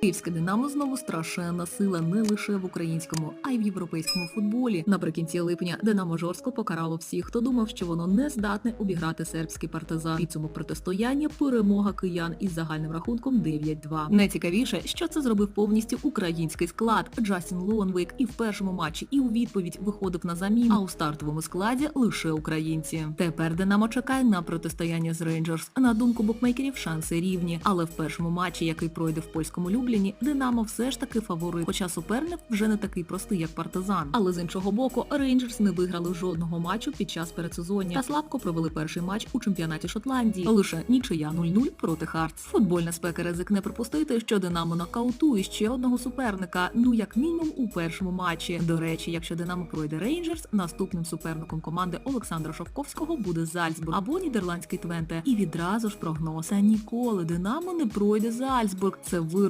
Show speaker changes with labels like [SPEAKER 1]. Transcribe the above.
[SPEAKER 1] Київське Динамо знову страшенна сила не лише в українському, а й в європейському футболі. Наприкінці липня Динамо жорстко покарало всіх, хто думав, що воно не здатне обіграти сербський партизан. Підсумок протистояння перемога киян із загальним рахунком 9-2. Найцікавіше, що це зробив повністю український склад. Джастін Лонвейк і в першому матчі, і у відповідь виходив на заміну, а у стартовому складі лише українці. Тепер Динамо чекає на протистояння з Рейнджерс. На думку букмекерів, шанси рівні, але в першому матчі, який пройде в польському Любліні, Динамо все ж таки фаворит, хоча суперник вже не такий простий, як партизан. Але з іншого боку, Рейнджерс не виграли жодного матчу під час передсезоння та слабко провели перший матч у чемпіонаті Шотландії. Лише нічия 0-0 проти Хартс. Футбольна спека ризик не припустити, що Динамо нокаутує ще одного суперника. Ну як мінімум у першому матчі. До речі, якщо Динамо пройде Рейнджерс, наступним суперником команди Олександра Шовковського буде Зальцбург або нідерландський Твенте. І відразу ж прогноз. А ніколи Динамо не пройде Зальцбург. Це вирок.